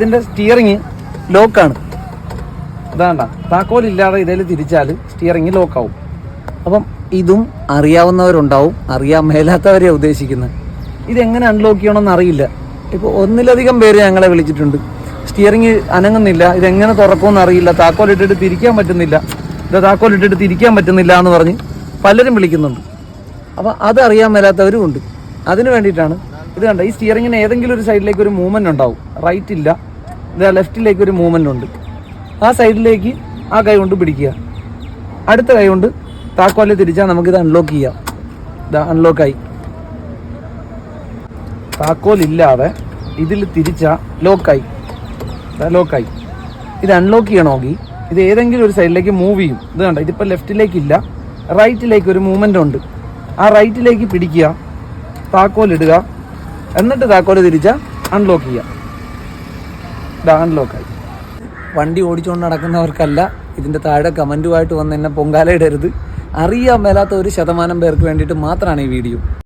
ഇതിന്റെ സ്റ്റിയറിങ് ലോക്കാണ് ഇതാണ്ട താക്കോലില്ലാതെ ഇതിൽ തിരിച്ചാൽ സ്റ്റിയറിങ് ലോക്കാവും അപ്പം ഇതും അറിയാവുന്നവരുണ്ടാവും അറിയാൻ മേലാത്തവരെ ഉദ്ദേശിക്കുന്നത്. ഇതെങ്ങനെ അൺലോക്ക് ചെയ്യണമെന്ന് അറിയില്ല. ഇപ്പോൾ ഒന്നിലധികം പേര് ഞങ്ങളെ വിളിച്ചിട്ടുണ്ട്. സ്റ്റിയറിങ് അനങ്ങുന്നില്ല ഇതെങ്ങനെ തുറക്കുമെന്ന് അറിയില്ല താക്കോൽ ഇട്ടിട്ട് തിരിക്കാൻ പറ്റുന്നില്ല. ഇത് താക്കോൽ ഇട്ടിട്ട് തിരിക്കാൻ പറ്റുന്നില്ല എന്ന് പറഞ്ഞ് പലരും വിളിക്കുന്നുണ്ട്. അപ്പോൾ അത് അറിയാൻ മേലാത്തവരും ഉണ്ട്. അതിന് വേണ്ടിയിട്ടാണ് ഇത് കണ്ട ഈ സ്റ്റിയറിങ്ങിന് ഏതെങ്കിലും ഒരു സൈഡിലേക്ക് ഒരു മൂവ്മെന്റ് ഉണ്ടാവും. റൈറ്റ് ഇല്ല ഇത് ലെഫ്റ്റിലേക്ക് ഒരു മൂവ്മെന്റ് ഉണ്ട്. ആ സൈഡിലേക്ക് ആ കൈ കൊണ്ട് പിടിക്കുക. അടുത്ത കൈ കൊണ്ട് താക്കോലിൽ തിരിച്ചാൽ നമുക്കിത് അൺലോക്ക് ചെയ്യാം. ഇതാ അൺലോക്കായി താക്കോലില്ലാതെ ഇതിൽ തിരിച്ചാൽ ലോക്കായി ലോക്കായി ഇത് അൺലോക്ക് ചെയ്യണമെങ്കിൽ ഇത് ഏതെങ്കിലും ഒരു സൈഡിലേക്ക് മൂവ് ചെയ്യും. ഇത് കണ്ട? ഇതിപ്പോൾ ലെഫ്റ്റിലേക്കില്ല റൈറ്റിലേക്ക് ഒരു മൂവ്മെന്റ് ഉണ്ട്. ആ റൈറ്റിലേക്ക് പിടിക്കുക. താക്കോൽ ഇടുക. എന്നിട്ട് താക്കോൽ തിരിച്ചാൽ അൺലോക്ക് ചെയ്യുക ഇതാ വണ്ടി ഓടിച്ചുകൊണ്ട് നടക്കുന്നവർക്കല്ല ഇതിന്റെ താഴെ കമന്റുമായിട്ട് വന്ന് എന്നെ പൊങ്കാല ഇടരുത് അറിയാൻ മേലാത്ത ഒരു ശതമാനം പേർക്ക് വേണ്ടിയിട്ട് മാത്രമാണ് ഈ വീഡിയോ.